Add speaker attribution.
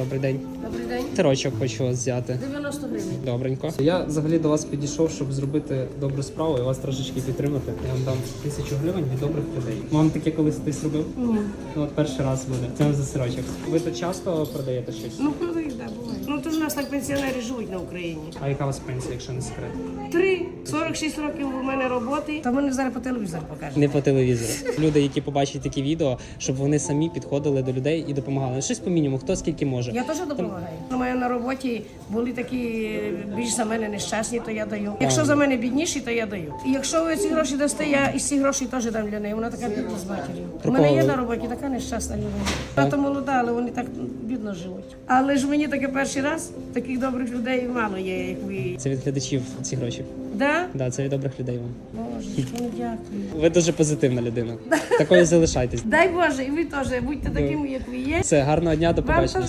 Speaker 1: Добрий день.
Speaker 2: Добрий день.
Speaker 1: Тирочок хочу вас взяти.
Speaker 2: 90 гривень.
Speaker 1: Добренько. Я взагалі до вас підійшов, щоб зробити добру справу і вас трошечки підтримати. Я вам дам тисячу гривень від добрих людей. Вам таке колись хтось робив?
Speaker 2: Ні.
Speaker 1: Ну от перший раз буде. Це за сирочок. Ви тут часто продаєте щось?
Speaker 2: Ну, продають, да, буває. Ну, то ж у нас так пенсіонери живуть на Україні.
Speaker 1: А яка у вас пенсія, якщо не секрет?
Speaker 2: Три, 46 років у мене роботи. Та мене зараз по телевізору покажуть.
Speaker 1: Не по телевізору. Люди, які побачать такі відео, щоб вони самі підходили до людей і допомагали. Щось по мінімуму, хто скільки може.
Speaker 2: Я теж допомагаю. У мене на роботі були такі більш за мене нещасні, то я даю. Якщо за мене бідніші, то я даю. І якщо ви ці гроші дасте, я із ці гроші теж дам для неї. Вона така бідна з матір'ю. У мене є на роботі така нещасна людина. Вона то молода, але вони так бідно живуть. Але ж мені таке перший раз, таких добрих людей мало є, як ви.
Speaker 1: Це від глядачів ці гроші.
Speaker 2: Да?
Speaker 1: Да, це від добрих людей вам.
Speaker 2: Боже, ну дякую.
Speaker 1: Ви дуже позитивна людина. Такою залишайтесь.
Speaker 2: Дай Боже, і ви теж будьте такими, як ви є.
Speaker 1: Все, гарного дня, до
Speaker 2: Вам
Speaker 1: побачення.